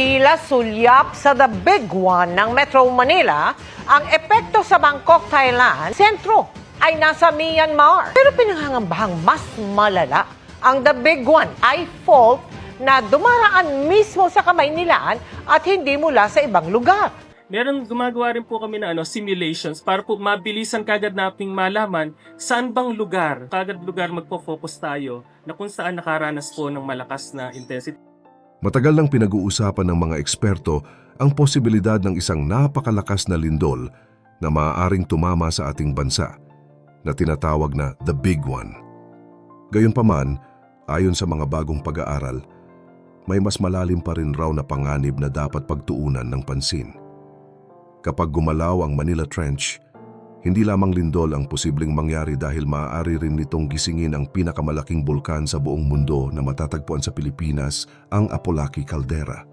Tila sulyap sa The Big One ng Metro Manila, ang epekto sa Bangkok, Thailand, sentro ay nasa Myanmar. Pero pinangangambahang mas malala ang The Big One ay fault na dumaraan mismo sa kamay nilaan at hindi mula sa ibang lugar. Meron gumagawa rin po kami na ano, simulations para po mabilisan kagad nating malaman saan bang lugar, kagad lugar magpo-focus tayo na kung saan nakaranas po ng malakas na intensity. Matagal nang pinag-uusapan ng mga eksperto ang posibilidad ng isang napakalakas na lindol na maaaring tumama sa ating bansa na tinatawag na The Big One. Gayunpaman, ayon sa mga bagong pag-aaral, may mas malalim pa rin raw na panganib na dapat pagtuunan ng pansin. Kapag gumalaw ang Manila Trench, hindi lamang lindol ang posibleng mangyari dahil maaari rin nitong gisingin ang pinakamalaking bulkan sa buong mundo na matatagpuan sa Pilipinas, ang Apolaki Caldera.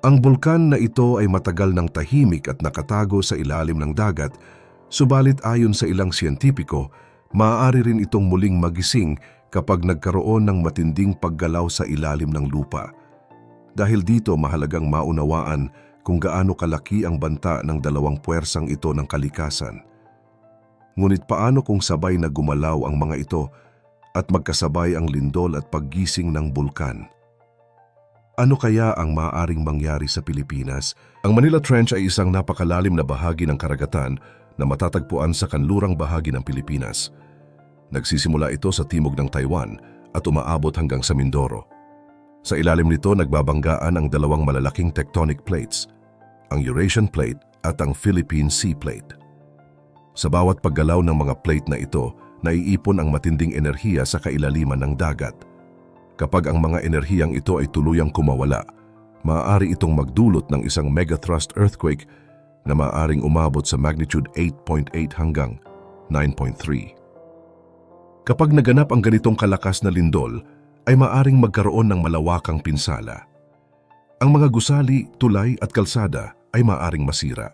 Ang bulkan na ito ay matagal ng tahimik at nakatago sa ilalim ng dagat, subalit ayon sa ilang siyentipiko, maaari rin itong muling magising kapag nagkaroon ng matinding paggalaw sa ilalim ng lupa. Dahil dito mahalagang maunawaan kung gaano kalaki ang banta ng dalawang puwersang ito ng kalikasan. Ngunit paano kung sabay na gumalaw ang mga ito at magkasabay ang lindol at paggising ng bulkan? Ano kaya ang maaaring mangyari sa Pilipinas? Ang Manila Trench ay isang napakalalim na bahagi ng karagatan na matatagpuan sa kanlurang bahagi ng Pilipinas. Nagsisimula ito sa timog ng Taiwan at umaabot hanggang sa Mindoro. Sa ilalim nito nagbabanggaan ang dalawang malalaking tectonic plates, ang Eurasian Plate at ang Philippine Sea Plate. Sa bawat paggalaw ng mga plate na ito, naiipon ang matinding enerhiya sa kailaliman ng dagat. Kapag ang mga enerhiyang ito ay tuluyang kumawala, maaari itong magdulot ng isang megathrust earthquake na maaaring umabot sa magnitude 8.8 hanggang 9.3. Kapag naganap ang ganitong kalakas na lindol, ay maaring magkaroon ng malawakang pinsala. Ang mga gusali, tulay at kalsada ay maaring masira.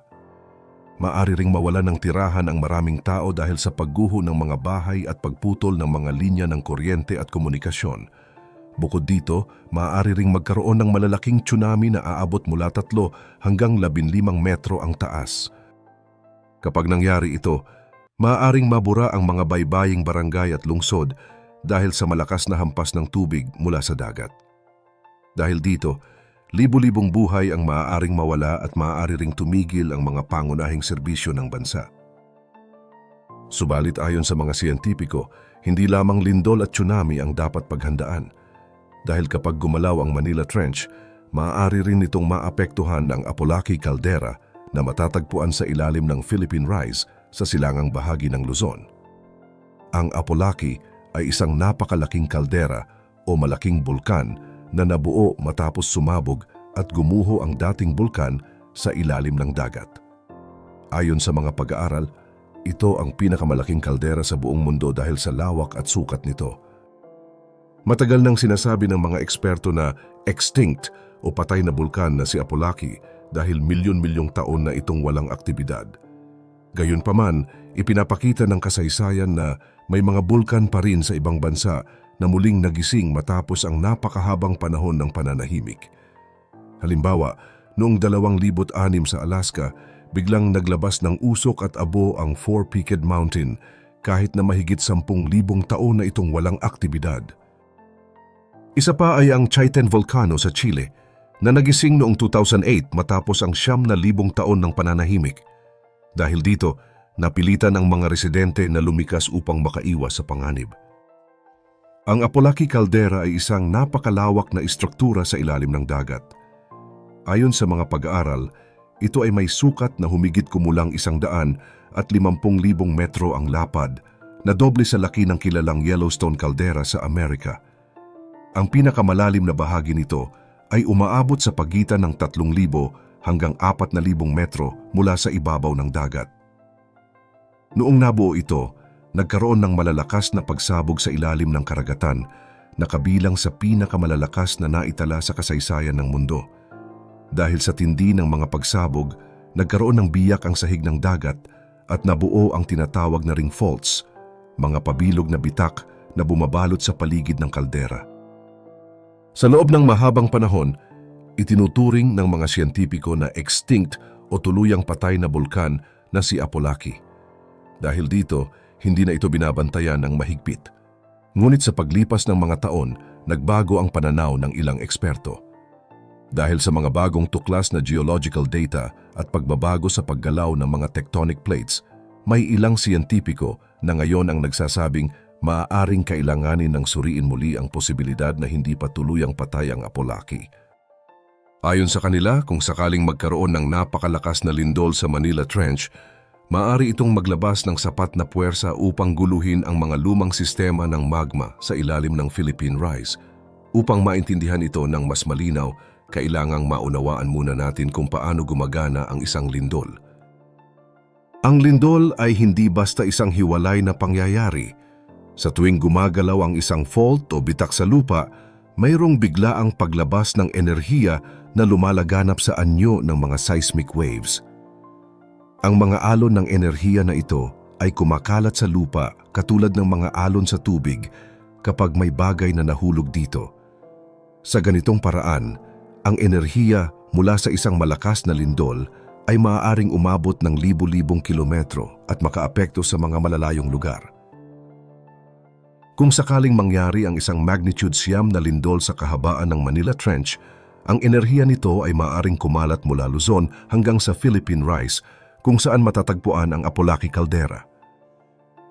Maari ring mawala ng tirahan ang maraming tao dahil sa pagguho ng mga bahay at pagputol ng mga linya ng kuryente at komunikasyon. Bukod dito, maaari ring magkaroon ng malalaking tsunami na aabot mula tatlo hanggang 15 metro ang taas. Kapag nangyari ito, maaaring mabura ang mga baybaying barangay at lungsod dahil sa malakas na hampas ng tubig mula sa dagat. Dahil dito, libu-libong buhay ang maaaring mawala at maaari ring tumigil ang mga pangunahing serbisyo ng bansa. Subalit ayon sa mga siyentipiko, hindi lamang lindol at tsunami ang dapat paghandaan. Dahil kapag gumalaw ang Manila Trench, maaari rin nitong maapektuhan ang Apolaki Caldera na matatagpuan sa ilalim ng Philippine Rise sa silangang bahagi ng Luzon. Ang Apolaki ay isang napakalaking kaldera o malaking bulkan na nabuo matapos sumabog at gumuho ang dating bulkan sa ilalim ng dagat. Ayon sa mga pag-aaral, ito ang pinakamalaking kaldera sa buong mundo dahil sa lawak at sukat nito. Matagal nang sinasabi ng mga eksperto na extinct o patay na bulkan na si Apolaki dahil milyon-milyong taon na itong walang aktibidad. Gayunpaman, ipinapakita ng kasaysayan na may mga bulkan pa rin sa ibang bansa na muling nagising matapos ang napakahabang panahon ng pananahimik. Halimbawa, noong 2006 sa Alaska, biglang naglabas ng usok at abo ang Four-Peaked Mountain kahit na mahigit 10,000 taon na itong walang aktibidad. Isa pa ay ang Chaiten Volcano sa Chile na nagising noong 2008 matapos ang siyam na libong taon ng pananahimik. Dahil dito, napilitan ang mga residente na lumikas upang makaiwas sa panganib. Ang Apolaki Caldera ay isang napakalawak na istruktura sa ilalim ng dagat. Ayon sa mga pag-aaral, ito ay may sukat na humigit kumulang isang daan at limampung libong metro ang lapad na doble sa laki ng kilalang Yellowstone Caldera sa Amerika. Ang pinakamalalim na bahagi nito ay umaabot sa pagitan ng 3,000 hanggang 4,000 metro mula sa ibabaw ng dagat. Noong nabuo ito, nagkaroon ng malalakas na pagsabog sa ilalim ng karagatan na kabilang sa pinakamalalakas na naitala sa kasaysayan ng mundo. Dahil sa tindi ng mga pagsabog, nagkaroon ng biyak ang sahig ng dagat at nabuo ang tinatawag na ring faults, mga pabilog na bitak na bumabalot sa paligid ng kaldera. Sa loob ng mahabang panahon, itinuturing ng mga siyentipiko na extinct o tuluyang patay na bulkan na si Apolaki. Dahil dito, hindi na ito binabantayan ng mahigpit. Ngunit sa paglipas ng mga taon, nagbago ang pananaw ng ilang eksperto. Dahil sa mga bagong tuklas na geological data at pagbabago sa paggalaw ng mga tectonic plates, may ilang siyentipiko na ngayon ang nagsasabing maaaring kailanganin ng suriin muli ang posibilidad na hindi pa tuluyang patay ang Apolaki. Ayon sa kanila, kung sakaling magkaroon ng napakalakas na lindol sa Manila Trench, maaari itong maglabas ng sapat na puwersa upang guluhin ang mga lumang sistema ng magma sa ilalim ng Philippine Rise. Upang maintindihan ito ng mas malinaw, kailangang maunawaan muna natin kung paano gumagana ang isang lindol. Ang lindol ay hindi basta isang hiwalay na pangyayari. Sa tuwing gumagalaw ang isang fault o bitak sa lupa, mayroong bigla ang paglabas ng enerhiya na lumalaganap sa anyo ng mga seismic waves. Ang mga alon ng enerhiya na ito ay kumakalat sa lupa katulad ng mga alon sa tubig kapag may bagay na nahulog dito. Sa ganitong paraan, ang enerhiya mula sa isang malakas na lindol ay maaaring umabot ng libu-libong kilometro at makaapekto sa mga malalayong lugar. Kung sakaling mangyari ang isang magnitude siyam na lindol sa kahabaan ng Manila Trench, ang enerhiya nito ay maaaring kumalat mula Luzon hanggang sa Philippine Rise kung saan matatagpuan ang Apolaki Caldera.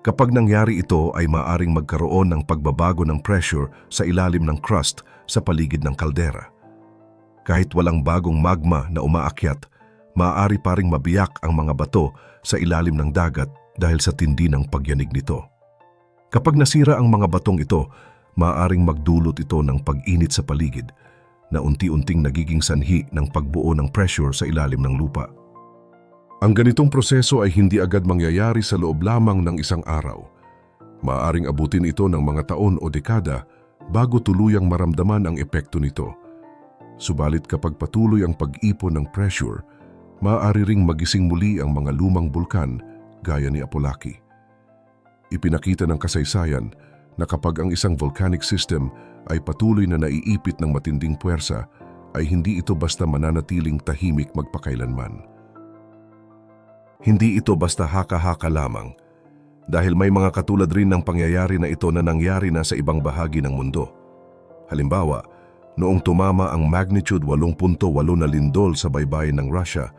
Kapag nangyari ito ay maaaring magkaroon ng pagbabago ng pressure sa ilalim ng crust sa paligid ng kaldera. Kahit walang bagong magma na umaakyat, maaari pa ring mabiyak ang mga bato sa ilalim ng dagat dahil sa tindi ng pagyanig nito. Kapag nasira ang mga batong ito, maaaring magdulot ito ng pag-init sa paligid na unti-unting nagiging sanhi ng pagbuo ng pressure sa ilalim ng lupa. Ang ganitong proseso ay hindi agad mangyayari sa loob lamang ng isang araw. Maaring abutin ito ng mga taon o dekada bago tuluyang maramdaman ang epekto nito. Subalit kapag patuloy ang pag-ipon ng pressure, maaari ring magising muli ang mga lumang bulkan gaya ni Apolaki. Ipinakita ng kasaysayan na kapag ang isang volcanic system ay patuloy na naiipit ng matinding puwersa, ay hindi ito basta mananatiling tahimik magpakailanman. Hindi ito basta haka-haka lamang, dahil may mga katulad rin ng pangyayari na ito na nangyari na sa ibang bahagi ng mundo. Halimbawa, noong tumama ang magnitude 8.8 na lindol sa baybayin ng Russia,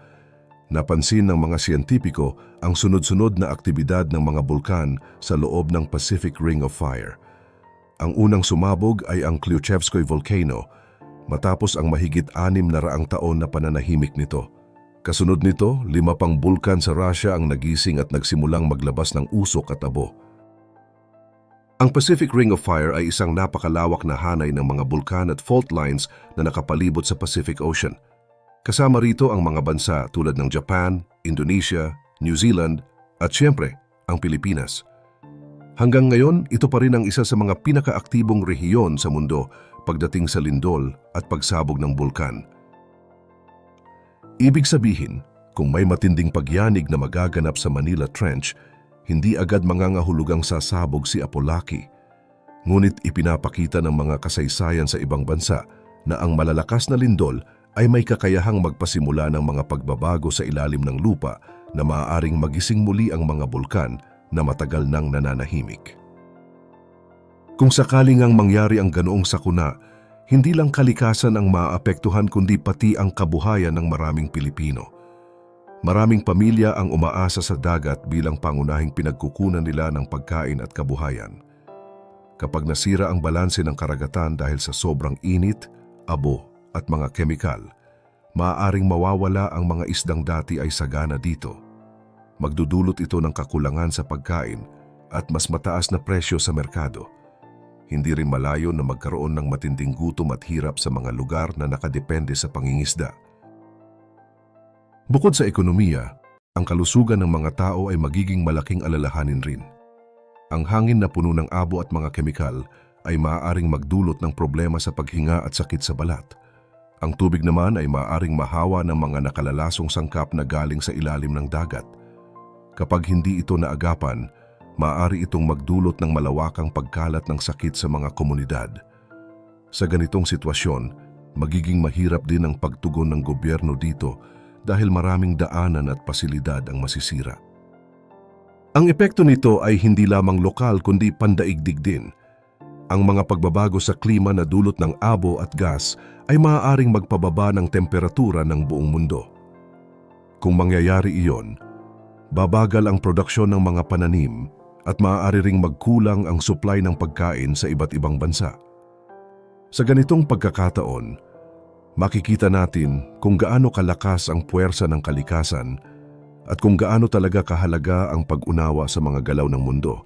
napansin ng mga siyentipiko ang sunod-sunod na aktibidad ng mga bulkan sa loob ng Pacific Ring of Fire. Ang unang sumabog ay ang Klyuchevskoy Volcano matapos ang mahigit anim na raang taon na pananahimik nito. Kasunod nito, lima pang bulkan sa Russia ang nagising at nagsimulang maglabas ng usok at abo. Ang Pacific Ring of Fire ay isang napakalawak na hanay ng mga bulkan at fault lines na nakapalibot sa Pacific Ocean. Kasama rito ang mga bansa tulad ng Japan, Indonesia, New Zealand at siyempre ang Pilipinas. Hanggang ngayon, ito pa rin ang isa sa mga pinakaaktibong rehiyon sa mundo pagdating sa lindol at pagsabog ng bulkan. Ibig sabihin, kung may matinding pagyanig na magaganap sa Manila Trench, hindi agad mangangahulugang sasabog si Apolaki. Ngunit ipinapakita ng mga kasaysayan sa ibang bansa na ang malalakas na lindol ay may kakayahang magpasimula ng mga pagbabago sa ilalim ng lupa na maaaring magising muli ang mga bulkan na matagal nang nananahimik. Kung sakaling ang mangyari ang ganoong sakuna, hindi lang kalikasan ang maapektuhan kundi pati ang kabuhayan ng maraming Pilipino. Maraming pamilya ang umaasa sa dagat bilang pangunahing pinagkukunan nila ng pagkain at kabuhayan. Kapag nasira ang balanse ng karagatan dahil sa sobrang init, abo at mga kemikal, maaaring mawawala ang mga isdang dati ay sagana dito. Magdudulot ito ng kakulangan sa pagkain at mas mataas na presyo sa merkado. Hindi rin malayo na magkaroon ng matinding gutom at hirap sa mga lugar na nakadepende sa pangingisda. Bukod sa ekonomiya, ang kalusugan ng mga tao ay magiging malaking alalahanin rin. Ang hangin na puno ng abo at mga kemikal ay maaaring magdulot ng problema sa paghinga at sakit sa balat. Ang tubig naman ay maaaring mahawa ng mga nakalalasong sangkap na galing sa ilalim ng dagat. Kapag hindi ito naagapan, maaari itong magdulot ng malawakang pagkalat ng sakit sa mga komunidad. Sa ganitong sitwasyon, magiging mahirap din ang pagtugon ng gobyerno dito dahil maraming daanan at pasilidad ang masisira. Ang epekto nito ay hindi lamang lokal kundi pandaigdig din. Ang mga pagbabago sa klima na dulot ng abo at gas ay maaaring magpababa ng temperatura ng buong mundo. Kung mangyayari iyon, babagal ang produksyon ng mga pananim at maaari ring magkulang ang supply ng pagkain sa iba't ibang bansa. Sa ganitong pagkakataon, makikita natin kung gaano kalakas ang puwersa ng kalikasan at kung gaano talaga kahalaga ang pag-unawa sa mga galaw ng mundo.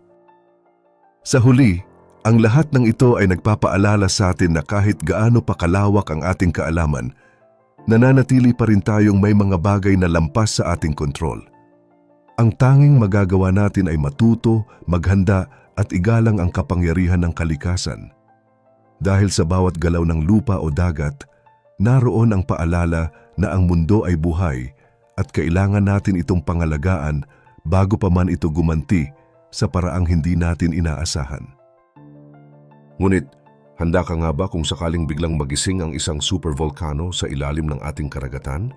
Sa huli, ang lahat ng ito ay nagpapaalala sa atin na kahit gaano pa kalawak ang ating kaalaman, nananatili pa rin tayong may mga bagay na lampas sa ating kontrol. Ang tanging magagawa natin ay matuto, maghanda at igalang ang kapangyarihan ng kalikasan. Dahil sa bawat galaw ng lupa o dagat, naroon ang paalala na ang mundo ay buhay at kailangan natin itong pangalagaan bago pa man ito gumanti sa paraang hindi natin inaasahan. Ngunit, handa ka nga ba kung sakaling biglang magising ang isang supervolcano sa ilalim ng ating karagatan?